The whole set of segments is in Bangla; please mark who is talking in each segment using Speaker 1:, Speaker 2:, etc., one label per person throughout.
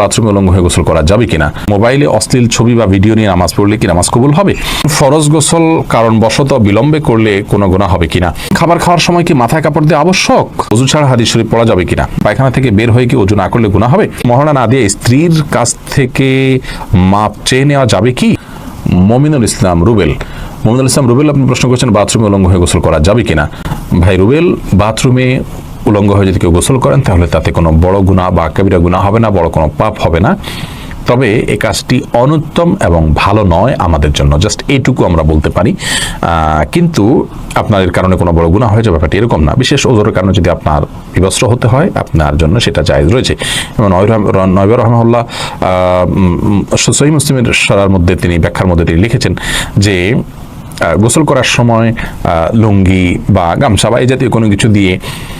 Speaker 1: বাথরুমে উলঙ্গ হয়ে গোসল করা যাবে কিনা? মোবাইলে অশ্লীল ছবি বা ভিডিও নিয়ে নামাজ পড়লে কি নামাজ কবুল হবে? ফরজ গোসল কারণ বশত বিলম্বে করলে কোনো গুণা হবে কিনা? খাবার খাওয়ার সময় কি মাথায় কাপড় দিয়ে আবশ্যক? অজু ছাড়া হাদিস শরীফ পড়া যাবে কিনা? পায়খানা থেকে বের হয়ে কি অজু না করলে গুণা হবে? মহড়া না দিয়ে স্ত্রীর কাছ থেকে মাপ চেয়ে নেওয়া যাবে কি? মমিনুল ইসলাম রুবেল। মমিনুল ইসলাম রুবেল, আপনি প্রশ্ন করছেন বাথরুমে উলঙ্গ হয়ে গোসল করা যাবে কিনা? ভাই রুবেল, বাথরুমে উলঙ্গ হয়ে যদি কেউ গোসল করেন, তাহলে তাতে কোনো বড় গুণা বা কবিরা গুণা হবে না, বড় কোনো পাপ হবে না। তবে এ কাজটি অনুত্তম এবং ভালো নয় আমাদের জন্য। জাস্ট এইটুকু আমরা বলতে পারি। কিন্তু আপনার এর কারণে কোনো বড় গুণা হয়ে যাবে ব্যাপারটি এরকম না। বিশেষ ওজোরের কারণে যদি আপনার বিবস্ত্র হতে হয়, আপনার জন্য সেটা জায়েজ রয়েছে। এবং নয়বর রহমল্লাহ সহি মুসলিমের সরার মধ্যে তিনি ব্যাখ্যার মধ্যে তিনি লিখেছেন যে গোসল করার সময় লুঙ্গি বা গামছা বা এই জাতীয় কোনো কিছু দিয়ে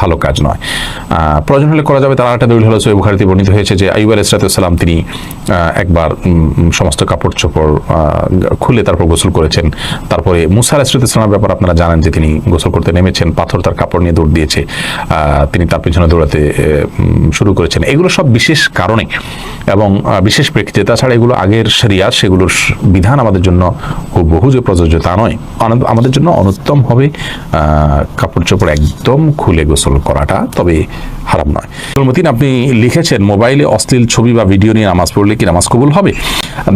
Speaker 1: ভালো কাজ নয়। প্রয়োজন হলে করা যাবে, তার একটা দলিল হলো সৈব বুখারিতে বর্ণিত হয়েছে যে আইব আলাইসালাম তিনি একবার সমস্ত কাপড় চোপড় খুলে তারপর গোসল করেছেন। তারপরে মুসা আলাইসালামের ব্যাপার আপনারা জানেন যে তিনি গোসল করতে নেমেছেন, পাথর তার কাপড় নিয়ে দৌড় দিয়েছে। তিনি তার পিছনে দৌড়াতে শুরু করেছেন। এগুলো সব বিশেষ কারণে এবং বিশেষ প্রেক্ষিতে তাছাড়া এগুলো আগের শরিয়া সেগুলোর বিধান আমাদের জন্য বহু যে প্রযোজ্য, তা নয়। আমাদের জন্য অনুত্তম হবে কাপড় চোপড় একদম খুলে গোসল করাটা, তবে হারাম নয়। মতিন আপনি লিখেছেন, মোবাইলে অশ্লীল ছবি বা ভিডিও নিয়ে নামাজ পড়লে কি নামাজ কবুল হবে?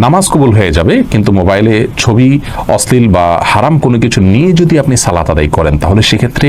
Speaker 1: নামাজ কবুল হয়ে যাবে, কিন্তু মোবাইলে ছবি অশ্লীল বা হারাম কোনো কিছু নিয়ে যদি আপনি সালাত আদায় করেন, তাহলে সেক্ষেত্রে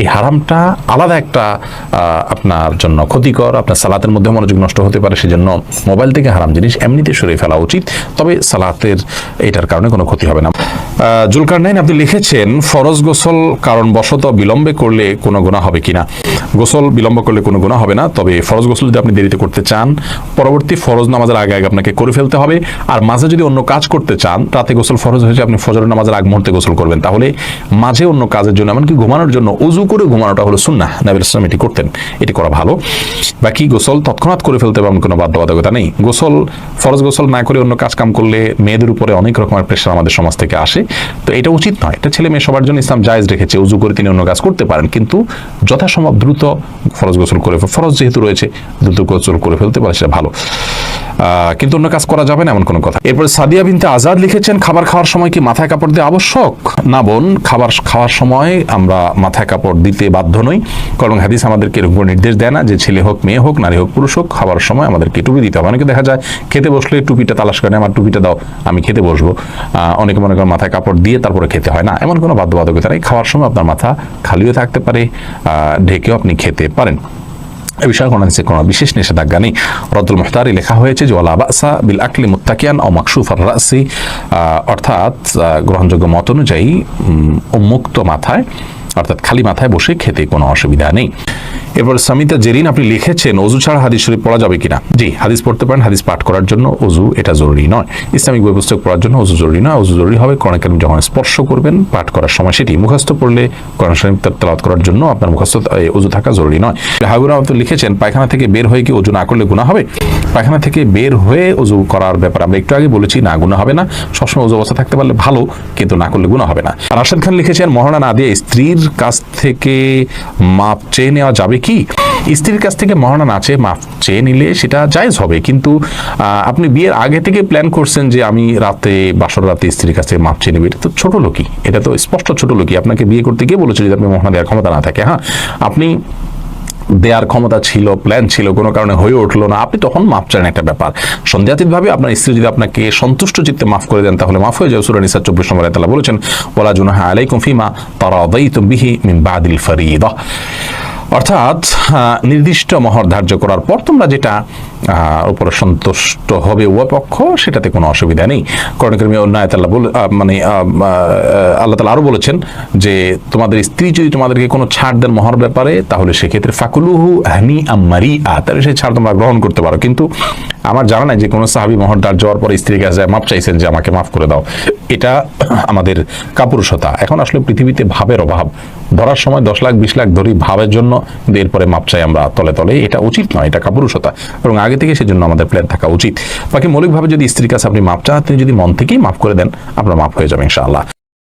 Speaker 1: এই হারামটা আলাদা একটা আপনার জন্য ক্ষতিকর, আপনার সালাতের মধ্যে মনোযোগ নষ্ট হতে পারে, সেজন্য মোবাইল থেকে হারাম জিনিস এমনিতে সরিয়ে ফেলা উচিত। তবে সালাতের এটার কারণে কোনো ক্ষতি হবে না। জুলকার নাইন আপনি লিখেছেন, ফরজ গোসল কারণ বশত বিলম্বে করলে কোনো গুণা হবে কিনা? গোসল বিলম্ব করলে কোনো গুণা হবে না, তবে ফরজ গোসল যদি আপনি দেরিতে করতে চান, পরবর্তী ফরজ নামাজের আগে আগে আপনাকে করে ফেলতে হবে। আর মাঝে যদি অন্য কাজ করতে চান, রাতে গোসল ফরজ হয়েছে, আপনি ফজর নামাজের আগ মুহূর্তে গোসল করবেন। তাহলে মাঝে অন্য কাজের জন্য, এমনকি ঘুমানোর জন্য উজু করে ঘুমানোটা হলো সুন্নাহ। নবীল ইসলাম এটি করতেন। এটি করা ভালো। বাকি গোসল তৎক্ষণাৎ করে ফেলতে এমন কোনো বাধ্যবাধকতা নেই। গোসল, ফরজ গোসল না করে অন্য কাজ কাম করলে মেয়েদের উপরে অনেক রকমের প্রেশার আমাদের সমাজ থেকে আসে। তো এটা উচিত নয়। এটা ছেলে মেয়ে সবার জন্য ইসলাম জায়জ রেখেছে, উজু করে তিনি অন্য কাজ করতে পারেন, কিন্তু যথাসম্ভব দ্রুত ফরজ গোসল করে ফরজ যেহেতু রয়েছে, দ্রুত গোসল করে ফেলতে পারে সেটা ভালো। কিন্তু অন্য কাজ করা যাবে না এমন কোনো কথা। এরপরে সাদিয়া বিনতে আজাদ লিখেছেন, খাবার খাওয়ার সময় কি মাথায় কাপড় দেওয়া আবশ্যক? না বোন, খাবার খাওয়ার সময় আমরা মাথায় কাপড় দিতে বাধ্য নই। কারণ হাদিস আমাদেরকে এরকম নির্দেশ দেয় না যে ছেলে হোক, মেয়ে হোক, নারী হোক, পুরুষ হোক, খাবার সময় আমাদেরকে টুপি দিতে হবে। অনেকে দেখা যায়, খেতে বসলে টুপিটা তালাশ করে, আমার টুপিটা দাও, আমি খেতে বসবো। অনেকে মনে করেন মাথায় কাপড় দিয়ে তারপরে খেতে হয় না। এমন কোনো বাধ্যবাধকতা নেই। খাওয়ার সময় আপনার মাথা খালিও থাকতে পারে ঢেকেও আপনি খেতে পারেন। এ বিষয়ে কোনো নিচে কোনো বিশেষ নিষেধাজ্ঞা নেই। রদুল মুহতারি লেখা হয়েছে যে ওলা বাসা বিল আকলি মুত্তাকিয়ান ও মাকসুফ আর রাসি অর্থাৎ গ্রহণযোগ্য মত অনুযায়ী উন্মুক্ত মাথায় অর্থাৎ খালি মাথায় বসে খেতে কোনো অসুবিধা নেই। এরপর সামিতা, জেরিন, আপনি লিখেছেন, অজু ছাড়া হাদিস শরীফ পড়া যাবে কিনা? জি, হাদিস পড়তে পারেন, হাদিস পাঠ করার জন্য অজু এটা জরুরি নয়। ইসলামিক বই পুস্তক পড়ার জন্য অজু জরুরি নয়, অজু জরুরি হবে কোরআন কারিম যখন স্পর্শ করবেন, পাঠ করার সময় সেটি মুখস্থ পড়লে কোরআন শরীফ তেলাওয়াত করার জন্য আপনার মুখস্থ অজু থাকা জরুরি নয়। হাগুরা আপনি লিখেছেন, পায়খানা থেকে বের হয়ে কি অজু না করলে গুণা হবে? পায়খানা থেকে বের হয়ে অজু করার ব্যাপারে আমরা একটু আগে বলেছি, না গুণা হবে না। সবসময় অজু অবস্থা থাকতে পারলে ভালো, কিন্তু না করলে গুণা হবে না। রাশেদ খান লিখেছেন মহারণা না দিয়ে স্ত্রীর কাছ থেকে মাপ চেয়ে নেওয়া যাবে কি? স্ত্রীর কাছ থেকে মহারণা না চেয়ে মাপ চেয়ে নিলে সেটা জায়জ হবে। কিন্তু আপনি বিয়ের আগে থেকে প্ল্যান করছেন যে আমি রাতে, বাসর রাতে স্ত্রীর কাছে মাপ চেয়ে নেবে, এটা তো ছোট লোকই। এটা তো স্পষ্ট ছোট লোকই। আপনাকে বিয়ে করতে গিয়ে বলেছে যে আপনি মহারণা দেওয়ার ক্ষমতা না থাকে। হ্যাঁ আপনি দেওয়ার ক্ষমতা ছিল প্ল্যান ছিল, কোনো কারণে হয়ে উঠল না। আপনি তখন মাফ চান একটা ব্যাপার। সন্দেহাতীতভাবে আপনার স্ত্রী যদি আপনাকে সন্তুষ্ট চিত্তে মাফ করে দেন, তাহলে মাফ হয়ে যাবে। সুরা নিসা চব্বিশ নম্বর তালা বলেছেন ওলা জুনাহা আলাইকুম ফিমা তারা অদাইতুম বিহি মিন বাদিল ফরিদ। অর্থাৎ নির্দিষ্ট মহর ধার্য করার পর তোমরা যেটা উপরে সন্তুষ্ট হবে উভয় পক্ষ, সেটাতে কোনো অসুবিধা নেই। করণকর্মী মানে আল্লাহ তালা আরও বলেছেন যে, তোমাদের স্ত্রী যদি তোমাদেরকে কোনো ছাড় দেন মহর ব্যাপারে, তাহলে সেক্ষেত্রে ফাকুলুহু হানি তাহলে সেই ছাড় তোমরা গ্রহণ করতে পারো। কিন্তু আমার জানা নাই যে কোনো সাহাবি পর স্ত্রীর কাছে চাইছেন যে আমাকে মাফ করে দাও। এটা আমাদের কাপুরুষতা। এখন আসলে পৃথিবীতে ভাবের অভাব। ধরার সময় দশ লাখ, বিশ লাখ ধরি ভাবের জন্য এরপরে মাপ চাই আমরা তলে তলে এটা উচিত নয়, এটা কাপুরুষতা। এবং আগে থেকে সেজন্য আমাদের প্ল্যান থাকা উচিত। বাকি মৌলিকভাবে যদি স্ত্রীর কাছে আপনি মাপ চান তিনি যদি মন থেকেই মাফ করে দেন, আপনার মাফ হয়ে যাবে ইনশাআল্লাহ।